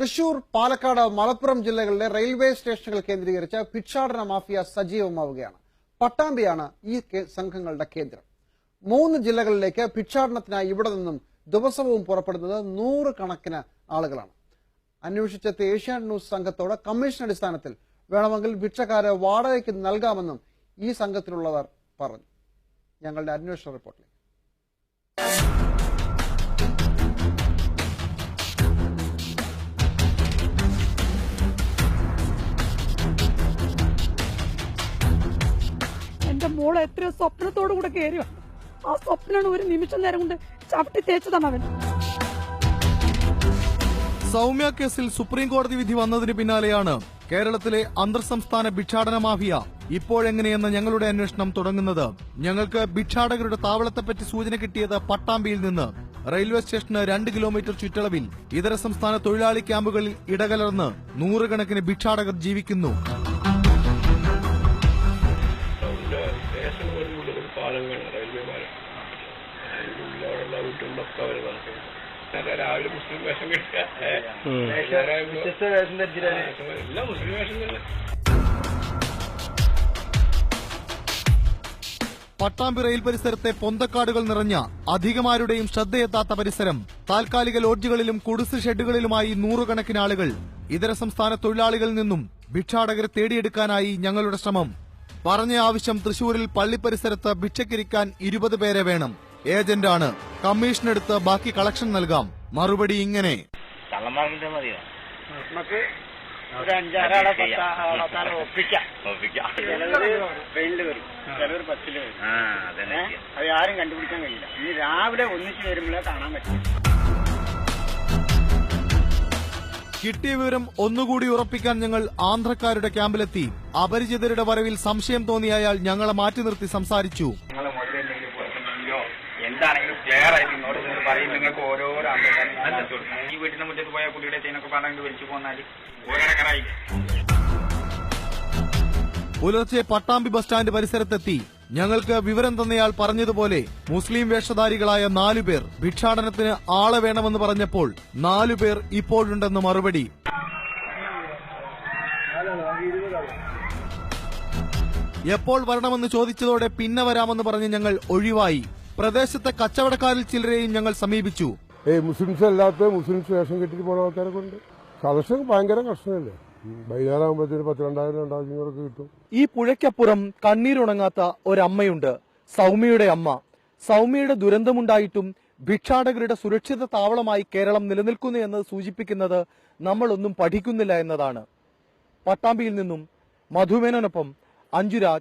തൃശൂർ പാലക്കാട് മലപ്പുറം ജില്ലകളിലെ റെയിൽവേ സ്റ്റേഷനുകൾ കേന്ദ്രീകരിച്ച ഭിക്ഷാടന മാഫിയ സജീവമാവുകയാണ്. പട്ടാമ്പിയാണ് ഈ സംഘങ്ങളുടെ കേന്ദ്രം. മൂന്ന് ജില്ലകളിലേക്ക് ഭിക്ഷാടനത്തിനായി ഇവിടെ നിന്നും ദിവസവും പുറപ്പെടുന്നത് നൂറുകണക്കിന് ആളുകളാണ്. അന്വേഷിച്ചെത്തിയ ഏഷ്യാനെറ്റ് ന്യൂസ് സംഘത്തോട് കമ്മീഷൻ അടിസ്ഥാനത്തിൽ വേണമെങ്കിൽ ഭിക്ഷക്കാരെ വാടകയ്ക്ക് നൽകാമെന്നും ഈ സംഘത്തിലുള്ളവർ പറഞ്ഞു. ഞങ്ങളുടെ അന്വേഷണ റിപ്പോർട്ടിൽ മോളെ എത്രയോ സ്വപ്നത്തോടു കൂടെ കയറി വന്നു. ആ സ്വപ്നാണ് ഒരു നിമിഷം നേരം കൊണ്ട് ചവിട്ടി തേച്ചതാണ് അവൻ. സൗമ്യ കേസിൽ സുപ്രീം കോടതി വിധി വന്നതിന് പിന്നാലെയാണ് കേരളത്തിലെ അന്തർ സംസ്ഥാന ഭിക്ഷാടന മാഫിയ ഇപ്പോഴെങ്ങനെയെന്ന ഞങ്ങളുടെ അന്വേഷണം തുടങ്ങുന്നത്. ഞങ്ങൾക്ക് ഭിക്ഷാടകരുടെ താവളത്തെപ്പറ്റി സൂചന കിട്ടിയത് പട്ടാമ്പിയിൽ നിന്ന്. റെയിൽവേ സ്റ്റേഷന് രണ്ട് കിലോമീറ്റർ ചുറ്റളവിൽ. ഇതര സംസ്ഥാന തൊഴിലാളി ക്യാമ്പുകളിൽ ഇടകലർന്ന് നൂറുകണക്കിന് ഭിക്ഷാടകർ ജീവിക്കുന്നു. പാലങ്ങൾ റെയിൽവേ പാലം. അവർ നടക്കുന്നു അതെ രാവിലെ മുസ്ലിം വേഷം കിട്ടുക എല്ലാം മുസ്ലിം വേഷം തന്നെ പട്ടാമ്പി റെയിൽ പരിസരത്തെ പൊന്തക്കാടുകൾ നിറഞ്ഞ അധികമാരുടെയും ശ്രദ്ധയെത്താത്ത പരിസരം താൽക്കാലിക ലോഡ്ജുകളിലും കുടിസ് ഷെഡുകളിലുമായി നൂറുകണക്കിന് ആളുകൾ ഇതര സംസ്ഥാന തൊഴിലാളികളിൽ നിന്നും ഭിക്ഷാടകരെ തേടിയെടുക്കാനായി ഞങ്ങളുടെ ശ്രമം. പറഞ്ഞ ആവശ്യം തൃശൂരിൽ പള്ളി പരിസരത്ത് ഭിക്ഷക്കിരിക്കാൻ ഇരുപത് പേരെ വേണം. ഏജന്റാണ്. കമ്മീഷനെടുത്ത് ബാക്കി കളക്ഷൻ നൽകാം. മറുപടി ഇങ്ങനെ? അത് ആരും കണ്ടുപിടിക്കാൻ കഴിയില്ല. ഇനി രാവിലെ ഒന്നിച്ച് വരുമ്പോഴേ കാണാൻ പറ്റും. കിട്ടിയ വിവരം ഒന്നുകൂടി ഉറപ്പിക്കാൻ ഞങ്ങൾ ആന്ധ്രക്കാരുടെ ക്യാമ്പിലെത്തി. അപരിചിതരുടെ വരവിൽ സംശയം തോന്നിയ അയാൾ ഞങ്ങളെ മാറ്റി നിർത്തി സംസാരിച്ചു. എന്താണെങ്കിലും ക്ലിയർ ആയിട്ട് ഇങ്ങോട്ട് നിന്ന് പറയും. നിങ്ങൾക്ക് ഓരോരോ ആൾക്കാരും ഈ വീട്ടിന്റെ മുറ്റത്ത് പോയ കുട്ടിയുടെ ചെയിനൊക്കെ പറഞ്ഞിട്ട് വലിച്ചു പോന്നാൽ ഓരോരക്കറായി പുലർച്ചെ പട്ടാമ്പി ബസ് സ്റ്റാൻഡ് പരിസരത്തെത്തി. ഞങ്ങൾക്ക് വിവരം തന്നയാൾ പറഞ്ഞതുപോലെ മുസ്ലിം വേഷധാരികളായ നാലുപേർ ഭിക്ഷാടനത്തിന് ആളെ വേണമെന്ന് പറഞ്ഞപ്പോൾ നാലുപേർ ഇപ്പോഴുണ്ടെന്ന് മറുപടി. എപ്പോൾ വരണമെന്ന് ചോദിച്ചതോടെ പിന്നെ വരാമെന്ന് പറഞ്ഞ് ഞങ്ങൾ ഒഴിവായി. പ്രദേശത്തെ കച്ചവടക്കാരിൽ ചിലരെയും ഞങ്ങൾ സമീപിച്ചു. മുസ്ലിംസ് അല്ലാത്ത മുസ്ലിംസ് വേഷം കെട്ടിട്ട് പോണ ആൾക്കാരൊക്കെ ഉണ്ട്. ഭയങ്കര കഷ്ടമല്ലേ ഈ പുഴയ്ക്കപ്പുറം കണ്ണീരുണങ്ങാത്ത ഒരമ്മയുണ്ട് സൗമ്യയുടെ അമ്മ. സൗമ്യയുടെ ദുരന്തമുണ്ടായിട്ടും ഭിക്ഷാടകരുടെ സുരക്ഷിത താവളമായി കേരളം നിലനിൽക്കുന്നു എന്ന് സൂചിപ്പിക്കുന്നത് നമ്മളൊന്നും പഠിക്കുന്നില്ല എന്നതാണ്. പട്ടാമ്പിയിൽ നിന്നും മധുമേനൊപ്പം അഞ്ജുരാജ്